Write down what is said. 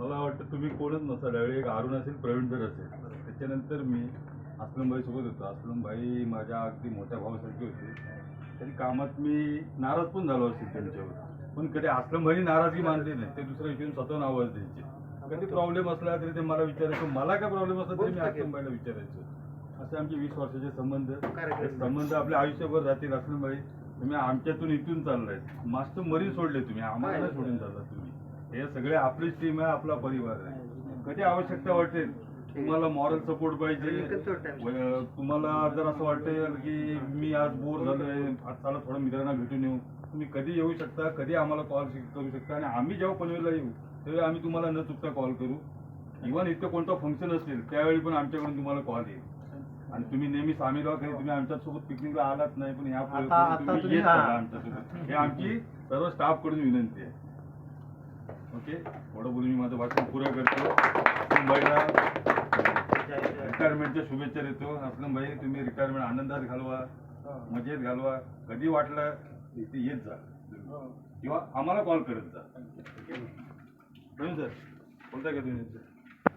मला वाटतं तुम्ही कोणच नसाल. यावेळी एक अरुण असेल प्रवीण सर असेल. त्याच्यानंतर मी सोबत होतो. अस्लमभाई माझ्या अगदी मोठ्या भावासारखे होते. तरी कामात मी नाराज पण झालो असेल त्यांच्यावर. पण कधी अस्लमभाई नाराजगी मानली नाही ते दुसऱ्या विषयी स्वतः आवाज द्यायचे. कधी प्रॉब्लेम असला तरी ते मला विचारायचो. मला काय प्रॉब्लेम असला तरी मी अस्लमभाईला विचारायचो. असे आमचे वीस वर्षाचे संबंध. संबंध आपले आयुष्यभर राहतील अस्लमभाई तुम्ही आमच्यातून इथून चाललाय. मास्टर मरी सोडले तुम्ही. आम्हाला सोडून चालला तुम्ही. हे सगळे आपलीच टीम आहे आपला परिवार आहे. कधी आवश्यकता वाटेल तुम्हाला मॉरल सपोर्ट पाहिजे. तुम्हाला जर असं वाटेल की मी आज बोर झालोय आज चला थोडं मित्रांना भेटून येऊ. तुम्ही कधी येऊ शकता कधी आम्हाला कॉल करू शकता आणि आम्ही जेव्हा पनवेलला येऊ तेव्हा आम्ही तुम्हाला न चुकता कॉल करू. इव्हन इतकं कोणतं फंक्शन असेल त्यावेळी पण आमच्याकडून तुम्हाला कॉल येईल. आणि तुम्ही नेहमी सामील व्हा काही तुम्ही आमच्यासोबत पिकनिकला आलात नाही पण या आता- आता तुम्ही तुम्ही- येत हा. चला आमच्यासोबत. हे आमची सर्व स्टाफकडून विनंती आहे. ओके. एवढं बोलून मी माझं भाषण पुरं करतो. मुंबईला रिटायरमेंटच्या शुभेच्छा देतो. असलम भाई तुम्ही रिटायरमेंट आनंदात घालवा मजेत घालवा. कधी वाटलं इथे येत जा. किंवा आम्हाला कॉल करत जा. सर बोलताय का तुम्ही?